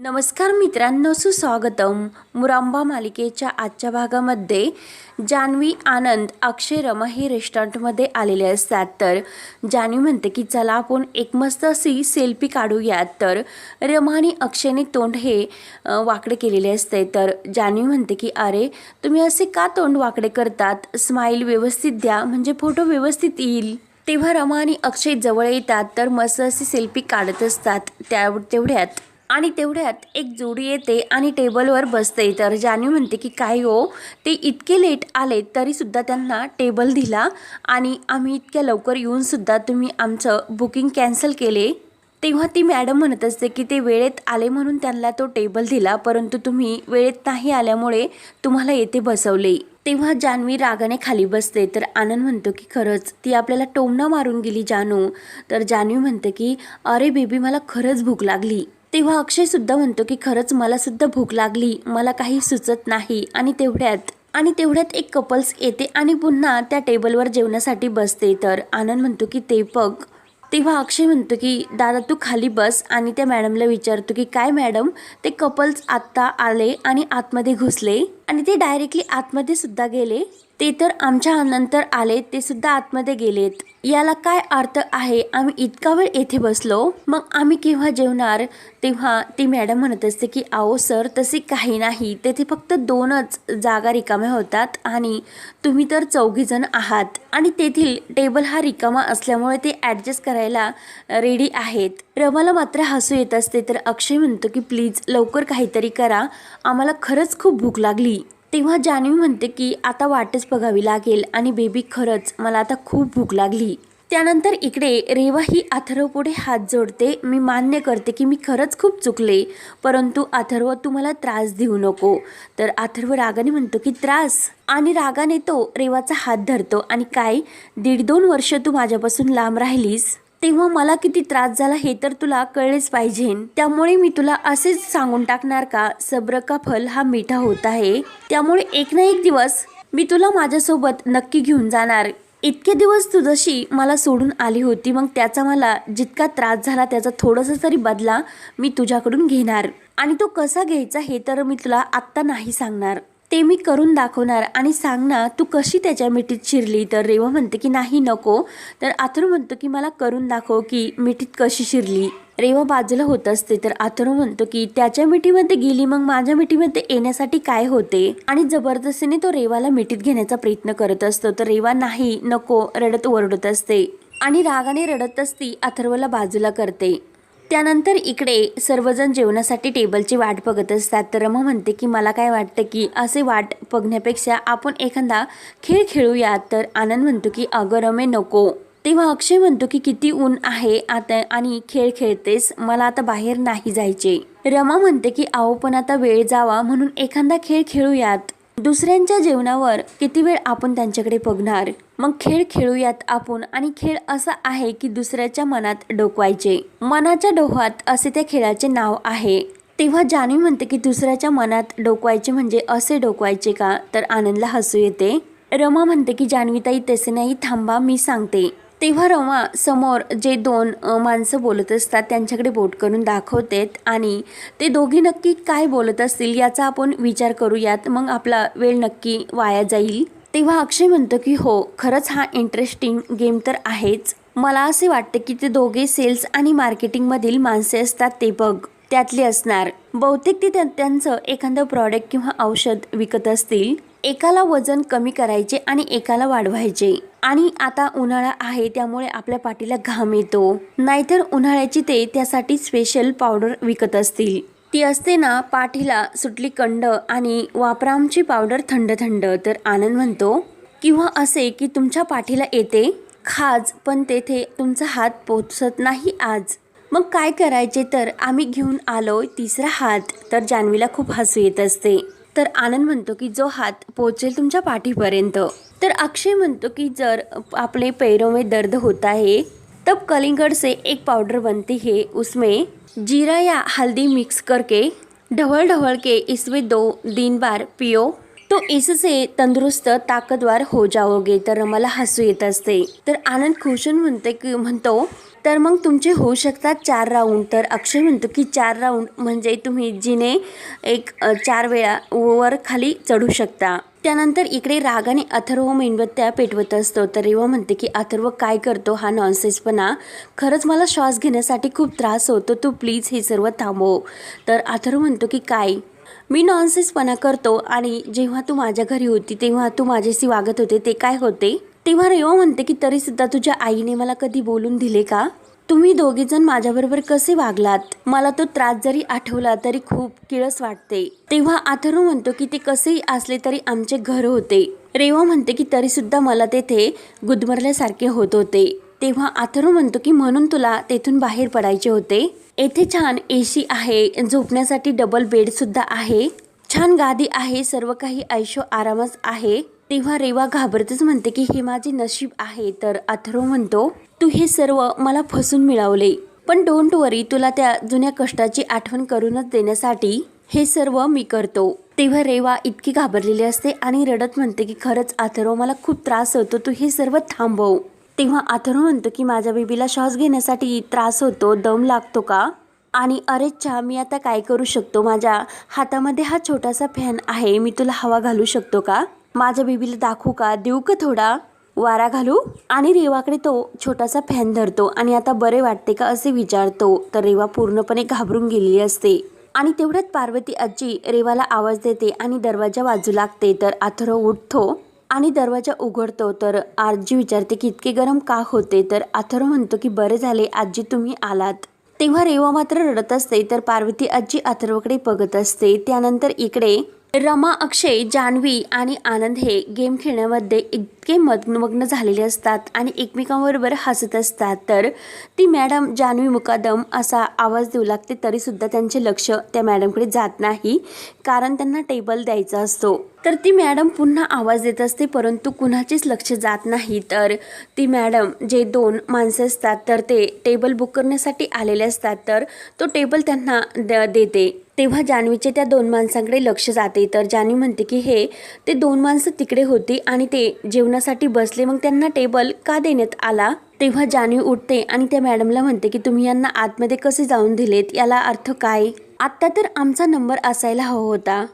नमस्कार मित्रांनो सुस्वागतम. मुरांबा मालिकेच्या आजच्या भागामध्ये जान्हवी आनंद अक्षय रमा हे रेस्टॉरंटमध्ये आलेले असतात. तर जान्हवी म्हणते की चला आपण एक मस्त अशी सेल्फी काढूयात. तर रमा आणि अक्षयने तोंड हे वाकडे केलेले असते. तर जान्हवी म्हणते की अरे तुम्ही असे का तोंड वाकडे करतात? स्माईल व्यवस्थित द्या म्हणजे फोटो व्यवस्थित येईल. तेव्हा रमा आणि अक्षय जवळ येतात तर मस्त अशी सेल्फी काढत असतात त्या तेवढ्यात. आणि तेवढ्यात एक जोडी येते आणि टेबलवर बसते. तर जान्हवी म्हणते की काय हो? ते इतके लेट आले तरीसुद्धा त्यांना टेबल दिला आणि आम्ही इतक्या लवकर येऊनसुद्धा तुम्ही आमचं बुकिंग कॅन्सल केले. तेव्हा ती मॅडम म्हणत असते की ते वेळेत आले म्हणून त्यांना तो टेबल दिला परंतु तुम्ही वेळेत नाही आल्यामुळे तुम्हाला येथे बसवले. तेव्हा जान्हवी रागाने खाली बसते. तर आनंद म्हणतो की खरंच ती आपल्याला टोमणा मारून गेली जानू. तर जान्हवी म्हणते की अरे बेबी मला खरंच भूक लागली. तेव्हा अक्षयसुद्धा म्हणतो की खरंच मलासुद्धा भूक लागली मला काही सुचत नाही. आणि तेवढ्यात आणि तेवढ्यात एक कपल्स येते आणि पुन्हा त्या टेबलवर जेवणासाठी बसते. तर आनंद म्हणतो की ते बघ. तेव्हा अक्षय म्हणतो की दादा तू खाली बस आणि त्या मॅडमला विचारतो की काय मॅडम ते कपल्स आत्ता आले आणि आतमध्ये घुसले? आणि ते डायरेक्टली आतमध्ये सुद्धा गेले. ते तर आमच्या नंतर आले ते सुद्धा आतमध्ये गेलेत. याला काय अर्थ आहे? आम्ही इतका वेळ येथे बसलो? मग आम्ही केव्हा जेवणार? तेव्हा ती मॅडम म्हणत असते की आओ सर तसे काही नाही. तेथे फक्त दोनच जागा रिकाम्या होतात आणि तुम्ही तर चौघीजण आहात. आणि तेथील टेबल हा रिकामा असल्यामुळे ते ॲडजस्ट करायला रेडी आहेत. रमाला मात्र हसू येत असते तर अक्षय म्हणतो की प्लीज लवकर काहीतरी करा. आम्हाला खरंच खूप भूक लागली. तेव्हा जान्हवी म्हणते की आता वाटच बघावी लागेल आणि बेबी खरंच मला आता खूप भूक लागली. त्यानंतर इकडे रेवा ही अथर्व पुढे हात जोडते. मी मान्य करते की मी खरंच खूप चुकले परंतु अथर्व तू मला त्रास देऊ नको. तर अथर्व रागाने म्हणतो की त्रास. आणि रागाने तो रेवाचा हात धरतो. आणि काय? दीड दोन वर्ष तू माझ्यापासून लांब राहिलीस? तेव्हा मला किती त्रास झाला हे तर तुला कळलेच पाहिजे त्यामुळे मी तुला असेच सांगून टाकणार का? सब्र का फल हा मिठा होत आहे? त्यामुळे एक ना एक दिवस मी तुला माझ्यासोबत नक्की घेऊन जाणार. इतके दिवस तू जशी मला सोडून आली होती मग त्याचा मला जितका त्रास झाला त्याचा थोडासा तरी बदला मी तुझ्याकडून घेणार. आणि तो कसा घ्यायचा हे तर मी तुला आत्ता नाही सांगणार. ते मी करून दाखवणार आणि सांग ना तू कशी त्याच्या मिठीत शिरली? तर रेवा म्हणते की नाही नको. तर अथर्व म्हणतो की मला करून दाखव की मिठीत कशी शिरली. रेवा बाजूला होत असते तर अथर्व म्हणतो की त्याच्या मिठीमध्ये गेली मग माझ्या मिठीमध्ये येण्यासाठी काय होते? आणि जबरदस्तीने तो रेवाला मिठीत घेण्याचा प्रयत्न करत असतो. तर रेवा नाही नको रडत ओरडत असते. आणि रागाने रडत असती अथर्वला बाजूला करते. त्यानंतर इकडे सर्वजण जेवणासाठी टेबलची वाट बघत असतात. तर रमा म्हणते की मला काय वाटतं की असे वाट बघण्यापेक्षा आपण एखादा खेळ खेळूयात तर आनंद म्हणतो की अगं रमे नको. तेव्हा अक्षय म्हणतो की किती ऊन आहे आता आणि खेळ खेळतेस मला आता बाहेर नाही जायचे. रमा म्हणते की आहो पण आता वेळ जावा म्हणून एखादा खेळ खेळूयात. दुसऱ्यांच्या जेवणावर किती वेळ आपण त्यांच्याकडे बघणार? मग खेळ खेळूयात आपण. आणि खेळ असा आहे की दुसऱ्याच्या मनात डोकवायचे. मनाच्या डोहात असे त्या खेळाचे नाव आहे. तेव्हा जानवी म्हणते की दुसऱ्याच्या मनात डोकवायचे म्हणजे असे डोकवायचे का? तर आनंदला हसू येते. रमा म्हणते की जान्हवीताई तसे नाही थांबा मी सांगते. तेव्हा रमा समोर जे दोन माणसं बोलत असतात त्यांच्याकडे बोट करून दाखवतेत आणि ते दोघे नक्की काय बोलत असतील याचा आपण विचार करूयात. मग आपला वेळ नक्की वाया जाईल. तेव्हा अक्षय म्हणतो की हो खरंच हा इंटरेस्टिंग गेम तर आहेच. मला असे वाटते की ते दोघे सेल्स आणि मार्केटिंगमधील माणसे असतात ते बघ. त्यातले असणार. बहुतेक ते त्या- त्यांचं एखादं प्रॉडक्ट किंवा औषध विकत असतील. एकाला वजन कमी करायचे आणि एकाला वाढवायचे. आणि आता उन्हाळा आहे त्यामुळे आपल्या पाठीला घाम येतो. नाहीतर उन्हाळ्याची ते त्यासाठी स्पेशल पावडर विकत असतील. ती असते ना पाठीला सुटली कंड आणि वापरामची पावडर थंड थंड. तर आनंद म्हणतो किंवा असे की तुमच्या पाठीला येते खाज पण तेथे तुमचा हात पोचत नाही आज. मग काय करायचे? तर आम्ही घेऊन आलोय तिसरा हात. तर जान्हवीला खूप हसू येत असते. तर आनंद म्हणतो की जो हात पोचेल तुमच्या पाठीपर्यंत. तर अक्षय म्हणतो की जर आपले पैरों में दर्द होत आहे तब कलिंगड़ से एक पाउडर बनती है उसमें जीरा या हल्दी मिक्स करके ढवल ढवल के इसमें दो दिन बार पियो। तो इससे तंदुरुस्त ताकदवार हो जाओगे तर मला हसू येत असते। तर आनंद खुशून म्हणते की म्हणतो तर मग तुमचे होऊ शकतात चार राऊंड तर अक्षय म्हणतो की चार राऊंड म्हणजे तुम्ही जिने एक चार वेळा वर खाली चढू शकता. त्यानंतर इकडे रागाने अथर्व मेणबत्त्या पेटवत असतो. तर रेवा म्हणते की अथर्व काय करतो हा नॉनसेन्सपणा खरंच मला श्वास घेण्यासाठी खूप त्रास होतो. तू प्लीज हे सर्व थांबव. तर अथर्व म्हणतो की काय? मी नॉनसेन्सपणा करतो आणि जेव्हा तू माझ्या घरी होती तेव्हा तू माझ्याशी वागत होते ते काय होते? तेव्हा रेवा म्हणते की तरीसुद्धा तुझ्या आईने मला कधी बोलून दिले का? तुम्ही दोघेजण माझ्याबरोबर कसे वागलात? मला तो त्रास जरी आठवला तरी खूप किळस वाटते. तेव्हा आथरू म्हणतो की ते कसेही असले तरी आमचे घर होते. रेवा म्हणते की तरी सुद्धा मला तेथे गुदमरल्यासारखे होत होते. तेव्हा आथरू म्हणतो की म्हणून तुला तेथून बाहेर पडायचे होते? येथे छान एसी आहे झोपण्यासाठी डबल बेड सुद्धा आहे. छान गादी आहे सर्व काही ऐशो आरामच आहे. तेव्हा रेवा घाबरतच म्हणते की हे माझे नशीब आहे. तर अथर्व म्हणतो तू हे सर्व मला फसून मिळवले. पण डोंट वरी तुला त्या जुन्या कष्टाची आठवण करूनच देण्यासाठी हे सर्व मी करतो. तेव्हा रेवा इतकी घाबरलेली असते आणि रडत म्हणते की खरंच अथर्व मला खूप त्रास होतो. तू हे सर्व थांबव. तेव्हा अथर्व म्हणतो की माझ्या बेबीला श्वास घेण्यासाठी त्रास होतो. दम लागतो का? आणि अरे अरेच्छा मी आता काय करू शकतो? माझ्या हातामध्ये हा छोटासा फॅन आहे. मी तुला हवा घालू शकतो का? माझ्या बेबीला दाखवू का? देऊ का थोडा? वारा घालू? आणि रेवाकडे तो छोटासा फॅन धरतो आणि आता बरे वाटते का असे विचारतो. तर रेवा पूर्णपणे घाबरून गेलेली असते. आणि तेवढ्यात पार्वती आजी रेवाला आवाज देते आणि दरवाजा वाजू लागते. तर आथरो उठतो आणि दरवाजा उघडतो. तर आजी विचारते की इतके गरम का होते? तर आथरो म्हणतो की बरे झाले. आजी तुम्ही आलात. तेव्हा रेवा मात्र रडत असते. तर पार्वती आजी अथर्वकडे बघत असते. त्यानंतर इकडे रमा अक्षय जान्हवी आणि आनंद हे गेम खेळण्यामध्ये इतके मग्न झालेले असतात आणि एकमेकांबरोबर हसत असतात. तर ती मॅडम जान्हवी मुकादम असा आवाज देऊ लागते तरीसुद्धा त्यांचे लक्ष त्या मॅडमकडे जात नाही कारण त्यांना टेबल द्यायचा असतो. तर ती मॅडम पुन्हा आवाज देत असते परंतु कुणाचेच लक्ष जात नाही. तर ती मॅडम जे दोन माणसं असतात तर ते टेबल बुक करण्यासाठी आलेले असतात. तर तो टेबल त्यांना द देते. तेव्हा जान्हवीचे त्या दोन माणसांकडे लक्ष जाते. तर जान्हवी म्हणते की हे ते दोन माणसं तिकडे होती आणि ते जेवणासाठी बसले. मग त्यांना टेबल का देण्यात आला? तेव्हा जान्हवी उठते आणि त्या मॅडमला म्हणते की तुम्ही यांना आतमध्ये कसे जाऊन दिलेत? याला अर्थ काय? आत्ता तर आमचा नंबर असायला हवा होता.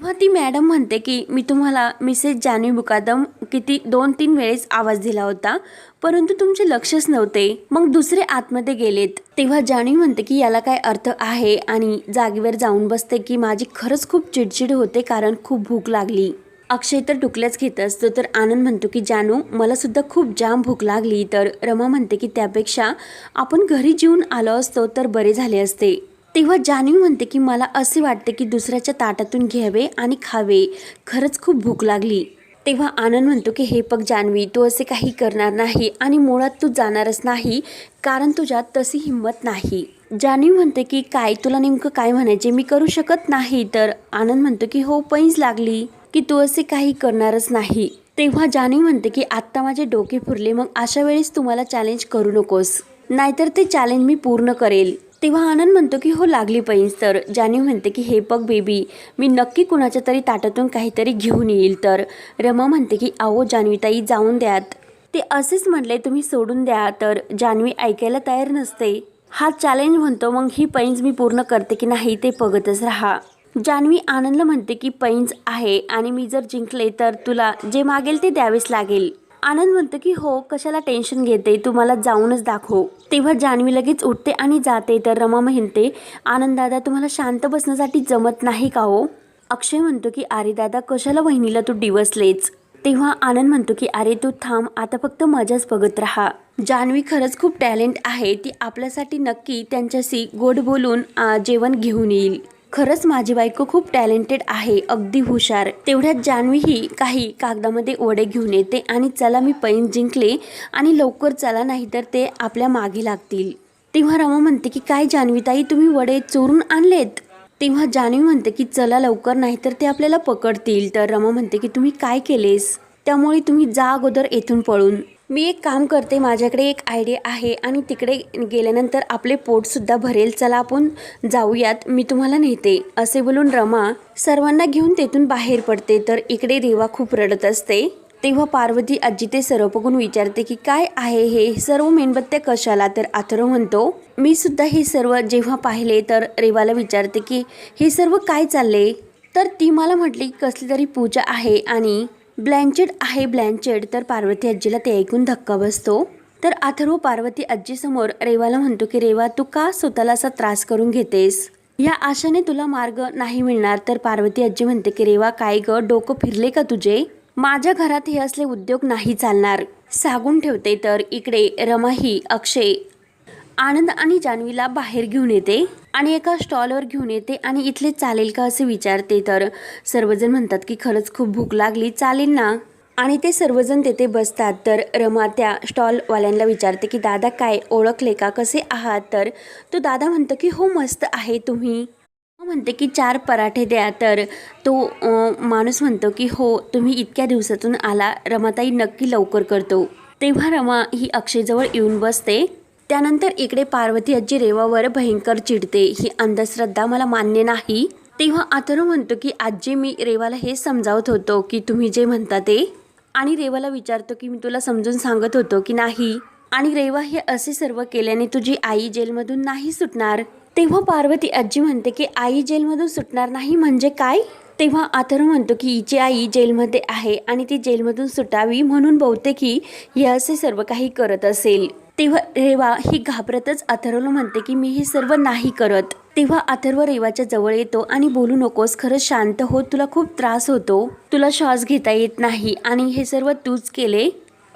तेव्हा ती मॅडम म्हणते की मी तुम्हाला मिसेस जान्हवी मुकादम किती दोन तीन वेळेस आवाज दिला होता परंतु तुमचे लक्षच नव्हते. मग दुसरे आतमध्ये गेलेत. तेव्हा जानवी म्हणते की याला काय अर्थ आहे आणि जागेवर जाऊन बसते की माझी खरंच खूप चिडचिड होते कारण खूप भूक लागली. अक्षय तर टुकल्याच घेत असतो तर आनंद म्हणतो की जानू मला सुद्धा खूप जाम भूक लागली. तर रमा म्हणते की त्यापेक्षा आपण घरी जेवून आलो असतो तर बरे झाले असते. तेव्हा जान्हवी म्हणते की मला असे वाटते की दुसऱ्याच्या ताटातून घ्यावे आणि खावे. खरंच खूप भूक लागली. तेव्हा आनंद म्हणतो की हे पग जान्हवी तू असे काही करणार नाही आणि मुळात तू जाणारच नाही कारण तुझ्यात तशी हिंमत नाही. जान्हवी म्हणते की काय तुला नेमकं काय म्हणायचे? मी करू शकत नाही. तर आनंद म्हणतो की हो पैंज लागली की तू असे काही करणारच नाही. तेव्हा जान्हवी म्हणते की आत्ता माझे डोके फुरले मग अशा वेळेस तुम्हाला चॅलेंज करू नकोस. नाहीतर ते चॅलेंज मी पूर्ण करेल. तेव्हा आनंद म्हणतो की हो लागली पैंज तर जान्हवी म्हणते की हे बघ बेबी मी नक्की कुणाच्या तरी ताटातून काहीतरी घेऊन येईल. तर रमा म्हणते की आहो जान्हवीताई जाऊन द्यात. ते असेच म्हटले तुम्ही सोडून द्या. तर जान्हवी ऐकायला तयार नसते. हा चॅलेंज म्हणतो मग ही पैंज मी पूर्ण करते की नाही ते बघतच राहा. जान्हवी आनंदला म्हणते की पैंज आहे आणि मी जर जिंकले तर तुला जे मागेल ते द्यावेच लागेल. आनंद म्हणतो की हो कशाला टेन्शन घेते? तुम्हाला जाऊनच दाखव. तेव्हा जान्हवी लगेच उठते आणि जाते. तर रमा म्हणते आनंद दादा तुम्हाला शांत बसण्यासाठी जमत नाही का हो? अक्षय म्हणतो की अरे दादा कशाला वहिनीला तू डिवसलेच तेव्हा आनंद म्हणतो की अरे तू थांब आता फक्त मजाच बघत राहा. जान्हवी खरंच खूप टॅलेंट आहे. ती आपल्यासाठी नक्की त्यांच्याशी गोड बोलून जेवण घेऊन येईल. खरंच माझी बायको खूप टॅलेंटेड आहे अगदी हुशार. तेवढ्यात जान्हवी ही काही कागदामध्ये वडे घेऊन येते आणि चला मी पैन जिंकले आणि लवकर चला नाही तर ते आपल्या मागे लागतील. तेव्हा रमा म्हणते की काय जान्हवीताई तुम्ही वडे चोरून आणलेत? तेव्हा जान्हवी म्हणते की चला लवकर नाही तर ते आपल्याला पकडतील. तर रमा म्हणते की तुम्ही काय केलेस? त्यामुळे तुम्ही जा अगोदर येथून पळून. मी एक काम करते माझ्याकडे एक आयडिया आहे आणि तिकडे गेल्यानंतर आपले पोटसुद्धा भरेल. चला आपण जाऊयात. मी तुम्हाला नेते. असे बोलून रमा सर्वांना घेऊन तेथून बाहेर पडते. तर इकडे रेवा खूप रडत असते. तेव्हा पार्वती आजी ते सर्व बघून विचारते की काय आहे हे? सर्व मेणबत्त्या कशाला? तर अथर्व म्हणतो मी सुद्धा हे सर्व जेव्हा पाहिले तर रेवाला विचारते की हे सर्व काय चालले? तर ती मला म्हटली की कसली तरी पूजा आहे आणि ब्लँचेट आहे ब्लँचेड तर पार्वती आजीला ते ऐकून धक्का बसतो. तर अथर्व पार्वती आजीसमोर रेवाला म्हणतो की रेवा तू का स्वतःला असा त्रास करून घेतेस? या आशाने तुला मार्ग नाही मिळणार. तर पार्वती आजी म्हणते की रेवा काय ग? डोकं फिरले का तुझे? माझ्या घरात हे असले उद्योग नाही चालणार. सांगून ठेवते तर इकडे रमाही अक्षय आनंद आणि जान्हवीला बाहेर घेऊन येते आणि एका स्टॉलवर घेऊन येते आणि इथले चालेल का असे विचारते. तर सर्वजण म्हणतात की खरंच खूप भूक लागली चालेल ना? आणि ते सर्वजण तेथे बसतात. तर रमा त्या स्टॉलवाल्यांना विचारते की दादा काय ओळखले का? कसे आहात? तर तो दादा म्हणतो की हो मस्त आहे तुम्ही. म्हणते की चार पराठे द्या. तर तो माणूस म्हणतो की हो तुम्ही इतक्या दिवसातून आला रमाताई नक्की लवकर करतो. तेव्हा रमा ही अक्षयजवळ येऊन बसते. त्यानंतर इकडे पार्वती आजी रेवावर भयंकर चिडते. ही अंधश्रद्धा मला मान्य नाही. तेव्हा अथर्व म्हणतो की आजी मी रेवाला हे समजावत होतो की तुम्ही जे म्हणता ते. आणि रेवाला विचारतो की मी तुला समजून सांगत होतो की नाही? आणि रेवा हे असे सर्व केल्याने तुझी आई जेलमधून नाही सुटणार? तेव्हा पार्वती आजी म्हणते की आई जेलमधून सुटणार नाही म्हणजे काय? तेव्हा अथर्व म्हणतो की हिची आई जेलमध्ये आहे आणि ती जेलमधून सुटावी म्हणून बहुतेक ही हे असे सर्व काही करत असेल. तेव्हा रेवा ही घाबरतच अथर्वला म्हणते की मी हे सर्व नाही करत. तेव्हा अथर्व रेवाच्या जवळ येतो आणि बोलू नकोस खरंच शांत हो तुला खूप त्रास होतो. तुला श्वास घेता येत नाही आणि हे सर्व तूच केले.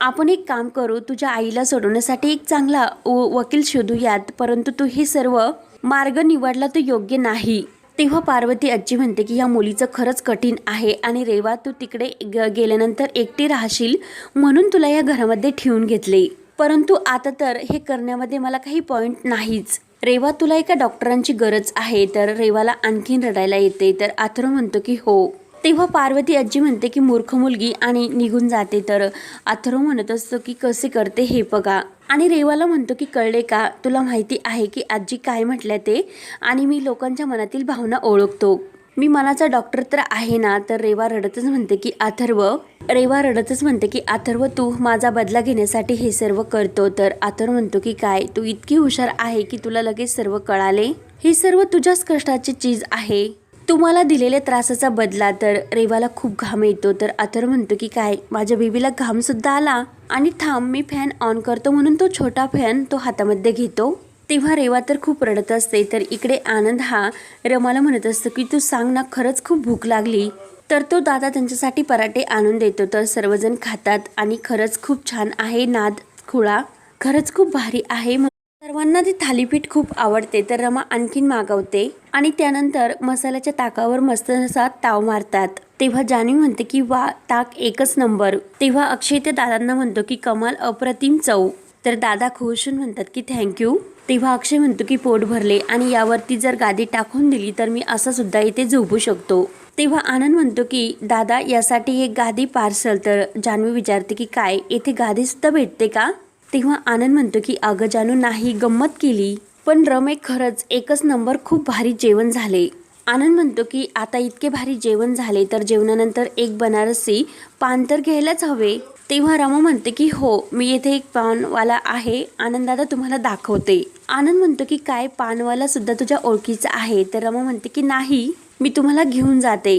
आपण एक काम करू तुझ्या आईला सोडवण्यासाठी एक चांगला व- वकील शोधूयात परंतु तू हे सर्व मार्ग निवडला तो योग्य नाही. तेव्हा पार्वती आजी म्हणते की या मुलीचं खरंच कठीण आहे आणि रेवा तू तिकडे ग- गेल्यानंतर एकटी राहशील म्हणून तुला या घरामध्ये ठेवून घेतले. परंतु आता तर हे करण्यामध्ये मला काही पॉईंट नाहीच. रेवा तुला एका डॉक्टरांची गरज आहे तर रेवाला आणखीन रडायला येते तर अथर्व म्हणतो की हो. तेव्हा पार्वती आजी म्हणते की मूर्ख मुलगी आणि निघून जाते तर अथर्व म्हणत असतो की कसे करते हे बघा. आणि रेवाला म्हणतो की कळले का? तुला माहिती आहे की आजी काय म्हटल्या ते? आणि मी लोकांच्या मनातील भावना ओळखतो. मी मनाचा डॉक्टर तर आहे ना तर रेवा रडतच म्हणते की अथर्व रेवा रडतच म्हणते की अथर्व तू माझा बदला घेण्यासाठी हे सर्व करतो. तर अथर्व म्हणतो की काय? तू इतकी हुशार आहे की तुला लगेच सर्व कळाले? हे सर्व तुझ्याच कष्टाची चीज आहे. तुम्हाला दिलेल्या त्रासाचा बदला तर रेवाला खूप घाम येतो. तर अथर्व म्हणतो की काय? माझ्या बेबीला घामसुद्धा आला? आणि थांब मी फॅन ऑन करतो म्हणून तो छोटा फॅन तो हातामध्ये घेतो. तेव्हा रेवा तर खूप रडत असते तर इकडे आनंद हा रमाला म्हणत असतो की तू सांग ना खरंच खूप भूक लागली. तर तो दादा त्यांच्यासाठी पराठे आणून देतो. तर सर्वजण खातात आणि खरंच खूप छान आहे नाद खुळा. खरंच खूप भारी आहे. सर्वांना ते थालीपीठ खूप आवडते. तर रमा आणखीन मागवते आणि त्यानंतर मसाल्याच्या ताकावर मस्त असा ताव मारतात. तेव्हा जानी म्हणते की वा ताक एकच नंबर. तेव्हा अक्षय त्या दादांना म्हणतो की कमाल अप्रतिम चव. तर दादा खुश होऊन म्हणतात की थँक्यू तेव्हा अक्षय म्हणतो की पोट भरले आणि यावरती जर गादी टाकून दिली तर मी असं सुद्धा इथे झोपू शकतो. तेव्हा आनंद म्हणतो की दादा यासाठी एक गादी पार्सल. तर जान्हवी विचारते की काय? येथे गादी सुद्धा भेटते का? तेव्हा आनंद म्हणतो की अगं जानू नाही गंमत केली. पण रमे खरंच एकच नंबर खूप भारी जेवण झाले. आनंद म्हणतो की आता इतके भारी जेवण झाले तर जेवणानंतर एक बनारसी पान तर घ्यायलाच हवे. तेव्हा रमा म्हणते की हो मी येथे एक पानवाला आहे. आनंदादा तुम्हाला दाखवते. आनंद म्हणतो की काय? पानवाला सुद्धा तुझ्या ओळखीचा आहे. तर रमा म्हणते की नाही मी तुम्हाला घेऊन जाते.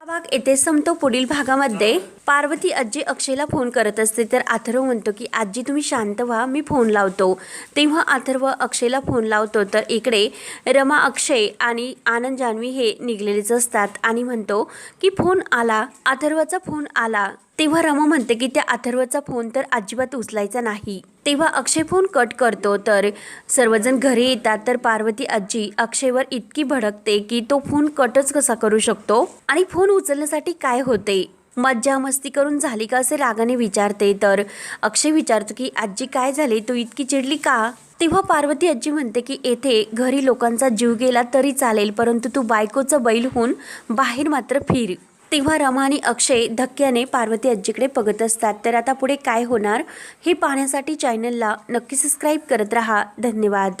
हा भाग येथे संपतो पुढील भागामध्ये. पार्वती आजी अक्षयला फोन करत असते. तर अथर्व म्हणतो की आजी तुम्ही शांत व्हा. मी फोन लावतो. तेव्हा अथर्व अक्षयला फोन लावतो. तर इकडे रमा अक्षय आणि आनंद जान्हवी हे निघलेलेच असतात. आणि म्हणतो की फोन आला. अथर्वचा फोन आला. तेव्हा रमा म्हणते की त्या अथर्वचा फोन तर अजिबात उचलायचा नाही. तेव्हा अक्षय फोन कट करतो तर सर्वजण घरी येतात तर पार्वती आजी अक्षयवर इतकी भडकते की तो फोन कटच कसा करू शकतो? आणि फोन उचलण्यासाठी काय होते? मज्जा मस्ती करून झाली का असे रागाने विचारते तर अक्षय विचारतो की आजी काय झाले? तू इतकी चिडली का? तेव्हा पार्वती आजी म्हणते की येथे घरी लोकांचा जीव गेला तरी चालेल परंतु तू बायकोचं बैल होऊन बाहेर मात्र फिर. तेव्हा रमा आणि अक्षय धक्क्याने पार्वती आजीकडे बघत असतात. तर आता पुढे काय होणार? हे पाहण्यासाठी चॅनलला नक्की सबस्क्राईब करत रहा. धन्यवाद.